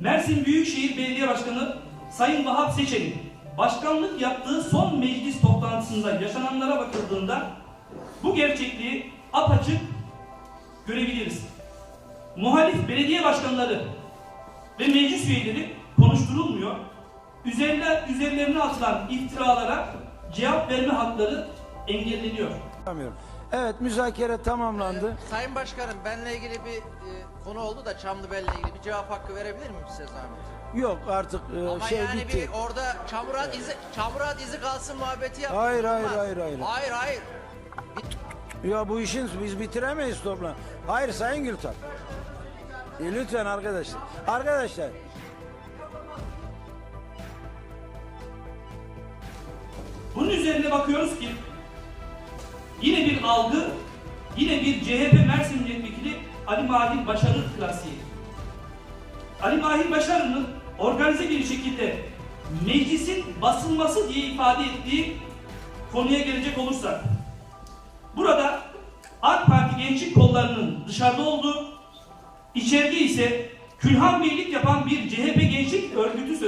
Mersin Büyükşehir Belediye Başkanı Sayın Vahap Seçen'in başkanlık yaptığı son meclis toplantısında yaşananlara bakıldığında bu gerçekliği apaçık görebiliriz. Muhalif belediye başkanları ve meclis üyeleri konuşturulmuyor. Üzerler, üzerlerine atılan iftiralara cevap verme hakları engelleniyor. Evet müzakere tamamlandı. Sayın Başkanım benle ilgili bir e, konu oldu da Çamlıbel'le ilgili bir cevap hakkı verebilir miyim size zahmet? Yok artık e, Ama şey yani bitti. bir orada çamurat izi çamurat izi kalsın muhabbeti yapmak Hayır, hayır, olmaz. hayır, hayır. Hayır hayır. Ya bu işin biz bitiremeyiz toplan. Hayır Sayın Gültan. E, lütfen arkadaşlar. Arkadaşlar Bunun üzerine bakıyoruz ki yine bir algı, yine bir CHP Mersin Milletvekili Ali Mahir Başarır klasiği. Ali Mahir Başarır'ın organize bir şekilde meclisin basılması diye ifade ettiği konuya gelecek olursak burada AK Parti gençlik kollarının dışarıda olduğu, içeride ise külhan birlik yapan bir CHP gençlik örgütü söz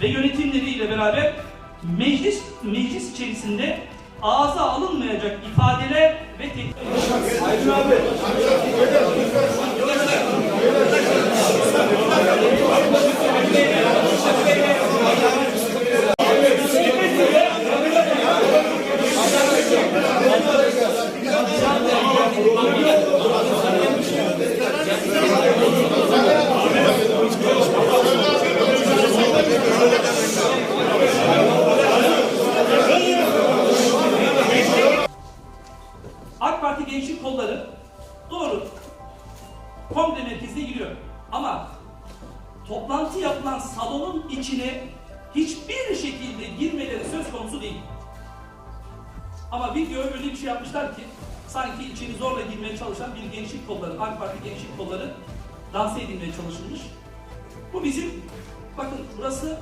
ve yönetimleriyle beraber meclis meclis içerisinde ağza alınmayacak ifadeler ve tehditler. Şekilde girmeleri söz konusu değil. Ama video öyle bir şey yapmışlar ki sanki içeri zorla girmeye çalışan bir gençlik kolları, AK Parti gençlik kolları dans edilmeye çalışılmış. Bu bizim, bakın burası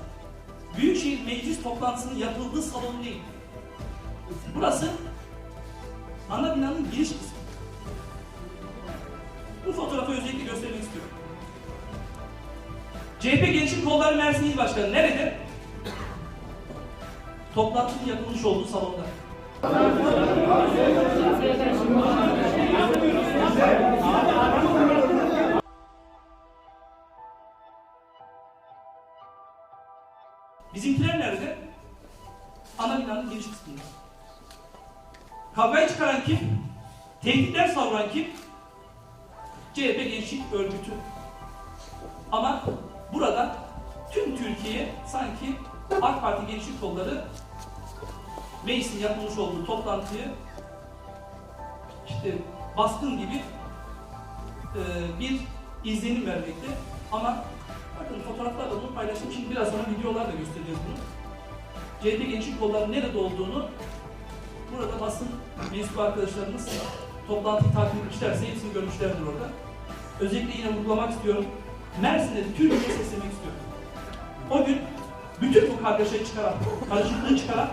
Büyükşehir Meclis toplantısının yapıldığı salon değil. Burası ana binanın giriş kısmı. Bu fotoğrafı özellikle göstermek istiyorum. CHP Gençlik Kolları Mersin İl Başkanı nerede? Toplantının yapılmış olduğu salonda. Bizimkiler nerede? Ana binanın giriş kısmında. Kavgayı çıkaran kim? Tehditler savuran kim? CHP Gençlik Örgütü. Ama burada tüm Türkiye sanki AK Parti Gençlik Kolları meclisin yapılmış olduğu toplantıyı işte baskın gibi e, bir izlenim vermekte. Ama bakın fotoğraflarla bunu paylaştım. Şimdi biraz sonra videolarla göstereceğiz bunu. CHP Gençlik Kolları nerede olduğunu burada basın mensubu arkadaşlarımız toplantıyı takip etmişlerse hepsini görmüşlerdir orada. Özellikle yine vurgulamak istiyorum. Mersin'de Türkiye'ye seslemek istiyorum. O gün bütün bu kargaşayı çıkaran, karışıklığı çıkaran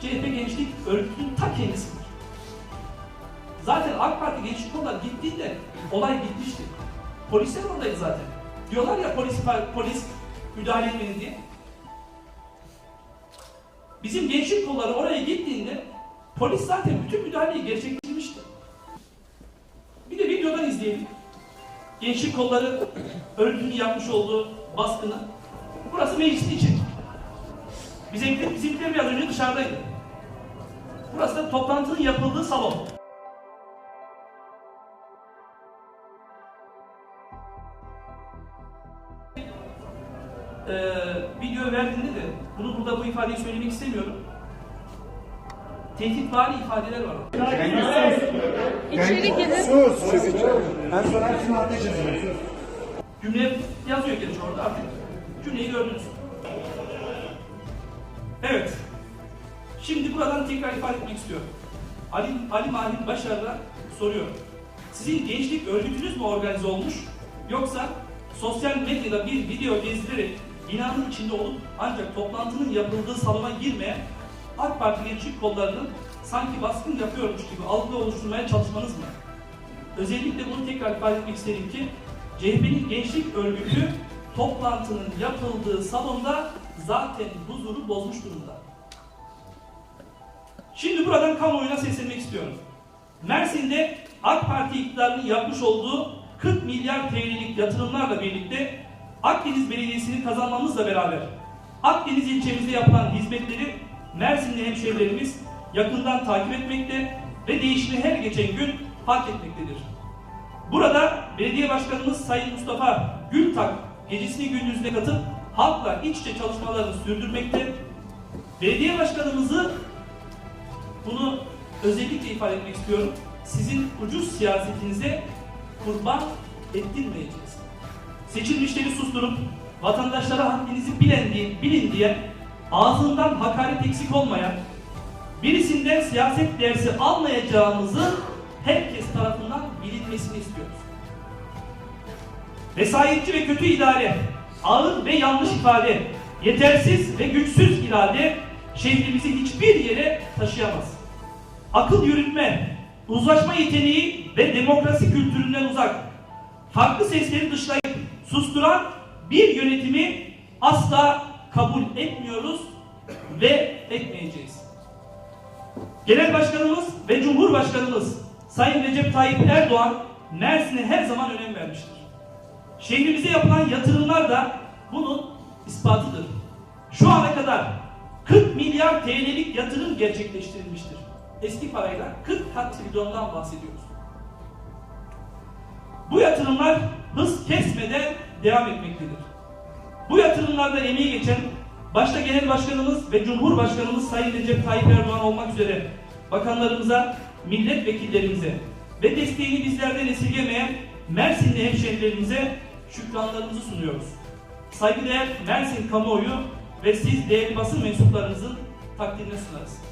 CHP Gençlik Örgütü'nün ta kendisidir. Zaten AK Parti Gençlik Kolları gittiğinde olay bitmişti. Polisler oradaydı zaten. Diyorlar ya polis, polis müdahale etmedi diye. Bizim gençlik kolları oraya gittiğinde polis zaten bütün müdahaleyi gerçekleştirmişti. Bir de videodan izleyelim. Gençlik kolları örgütünün yapmış olduğu baskını. Burası meclisin içi. Bizimkiler, bizimkiler biraz önce dışarıdaydı. Burası da toplantının yapıldığı salon. e, video verdiğinde de bunu burada bu ifadeyi söylemek istemiyorum. Tehditvari ifadeler var. İçeri girin. Sus, sus. En son hepsini. Sus. Cümle yazıyor gerçi orada artık. Cümleyi gördünüz. Evet. Şimdi buradan tekrar ifade etmek istiyorum. Ali, Ali Mahir Başar'la soruyorum. Sizin gençlik örgütünüz mü organize olmuş? Yoksa sosyal medyada bir video gezdirerek binanın içinde olup ancak toplantının yapıldığı salona girmeyen AK Parti gençlik kollarının sanki baskın yapıyormuş gibi algı oluşturmaya çalışmanız mı? Özellikle bunu tekrar ifade etmek isterim ki CHP'nin gençlik örgütü toplantının yapıldığı salonda zaten huzuru bozmuş durumda. Şimdi buradan kamuoyuna seslenmek istiyorum. Mersin'de AK Parti iktidarının yapmış olduğu 40 milyar TL'lik yatırımlarla birlikte Akdeniz Belediyesi'ni kazanmamızla beraber Akdeniz ilçemizde yapılan hizmetleri Mersinli hemşehrilerimiz yakından takip etmekte ve değişimi her geçen gün fark etmektedir. Burada belediye başkanımız Sayın Mustafa Gültak gecesini gündüzüne katıp halkla iç içe çalışmalarını sürdürmekte. Belediye başkanımızı bunu özellikle ifade etmek istiyorum. Sizin ucuz siyasetinize kurban ettirmeyeceğiz. Seçilmişleri susturup vatandaşlara haddinizi bilen diye, bilin diye ağzından hakaret eksik olmayan birisinden siyaset dersi almayacağımızı herkes tarafından bilinmesini istiyoruz. Vesayetçi ve kötü idare, ağır ve yanlış ifade, yetersiz ve güçsüz irade şehrimizi hiçbir yere taşıyamaz. Akıl yürütme, uzlaşma yeteneği ve demokrasi kültüründen uzak, farklı sesleri dışlayıp susturan bir yönetimi asla kabul etmiyoruz ve etmeyeceğiz. Genel Başkanımız ve Cumhurbaşkanımız Sayın Recep Tayyip Erdoğan Mersin'e her zaman önem vermiştir. Şehrimize yapılan yatırımlar da bunun ispatıdır. Şu ana kadar 40 milyar TL'lik yatırım gerçekleştirilmiştir. Eski parayla 40 kat trilyondan bahsediyoruz. Bu yatırımlar hız kesmeden devam etmektedir. Bu yatırımlarda emeği geçen başta Genel Başkanımız ve Cumhurbaşkanımız Sayın Recep Tayyip Erdoğan olmak üzere bakanlarımıza, milletvekillerimize ve desteğini bizlerden esirgemeyen Mersinli hemşehrilerimize şükranlarımızı sunuyoruz. Saygıdeğer Mersin kamuoyu ve siz değerli basın mensuplarınızın takdirini sunarız.